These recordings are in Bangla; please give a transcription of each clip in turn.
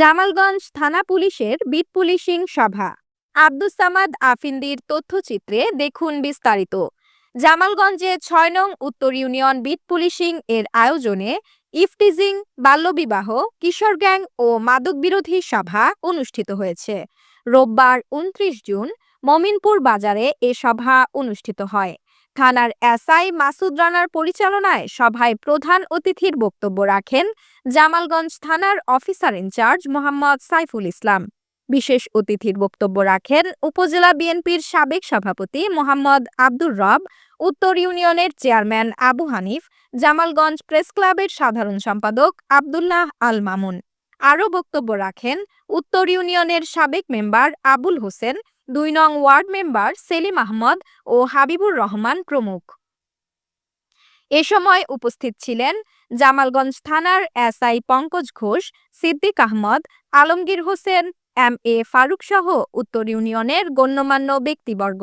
জামালগঞ্জ থানা পুলিশের বিট পুলিশিং সভা। আব্দুস সামাদ আফিন্দির তথ্যচিত্রে দেখুন বিস্তারিত। জামালগঞ্জে ছয় নং উত্তর ইউনিয়ন বিট পুলিশিং এর আয়োজনে ইফটিজিং, বাল্যবিবাহ, কিশোর গ্যাং ও মাদক বিরোধী সভা অনুষ্ঠিত হয়েছে। রোববার উনত্রিশ জুন মমিনপুর বাজারে এ সভা অনুষ্ঠিত হয়। থানার এসআই মাসুদ রানার পরিচালনায় সভায় প্রধান অতিথির বক্তব্য রাখেন জামালগঞ্জ থানার অফিসার ইনচার্জ মোহাম্মদ সাইফুল ইসলাম। বিশেষ অতিথির বক্তব্য রাখেন উপজেলা বিএনপির সাবেক সভাপতি মোহাম্মদ আব্দুর রব, উত্তর ইউনিয়নের চেয়ারম্যান আবু হানিফ, জামালগঞ্জ প্রেস ক্লাবের সাধারণ সম্পাদক আব্দুল্লাহ আল মামুন। আরও বক্তব্য রাখেন উত্তর ইউনিয়নের সাবেক মেম্বার আবুল হোসেন দুই নং ওয়ার্ড মেম্বার সেলিম আহমদ ও হাবিবুর রহমান প্রমুখ। এ সময় উপস্থিত ছিলেন জামালগঞ্জ থানার SI Pankaj Ghosh, Siddique Ahmed, Alamgir Hossain, M A Faruk সহ উত্তর ইউনিয়নের গণ্যমান্য ব্যক্তিবর্গ।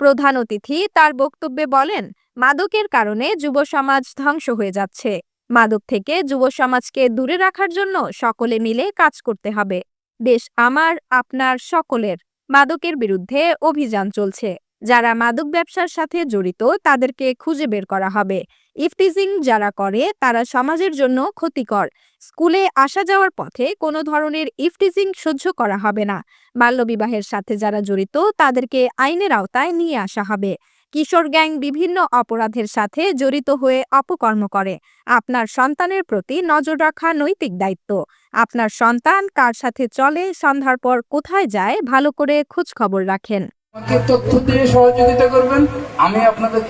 প্রধান অতিথি তার বক্তব্যে বলেন, মাদকের কারণে যুব সমাজ ধ্বংস হয়ে যাচ্ছে। মাদক থেকে যুব সমাজকে দূরে রাখার জন্য সকলে মিলে কাজ করতে হবে। দেশ আমার, আপনার সকলের। মাদকের বিরুদ্ধে অভিযান চলছে। যারা মাদক ব্যবসার সাথে জড়িত, তাদেরকে খুঁজে বের করা হবে। ইফতিজিং যারা করে, তারা সমাজের জন্য ক্ষতিকর। স্কুলে আসা যাওয়ার পথে কোনো ধরনের ইফটিজিং সহ্য করা হবে না। বাল্যবিবাহের সাথে যারা জড়িত, তাদেরকে আইনের আওতায় নিয়ে আসা হবে। কিশোর গ্যাং বিভিন্ন অপরাধের সাথে জড়িত হয়ে অপকর্ম করে। আপনার সন্তানের প্রতি নজর রাখা নৈতিক দায়িত্ব। আপনার সন্তান কার সাথে চলে, সন্ধ্যার পর কোথায় যায়, ভালো করে খোঁজ খবর রাখেন। আমাকে তথ্য দিয়ে সহযোগিতা করবেন, আমি আপনাদের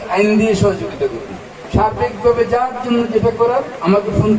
সার্বিকভাবে যার জন্য যেটা করার, আমাকে ফোন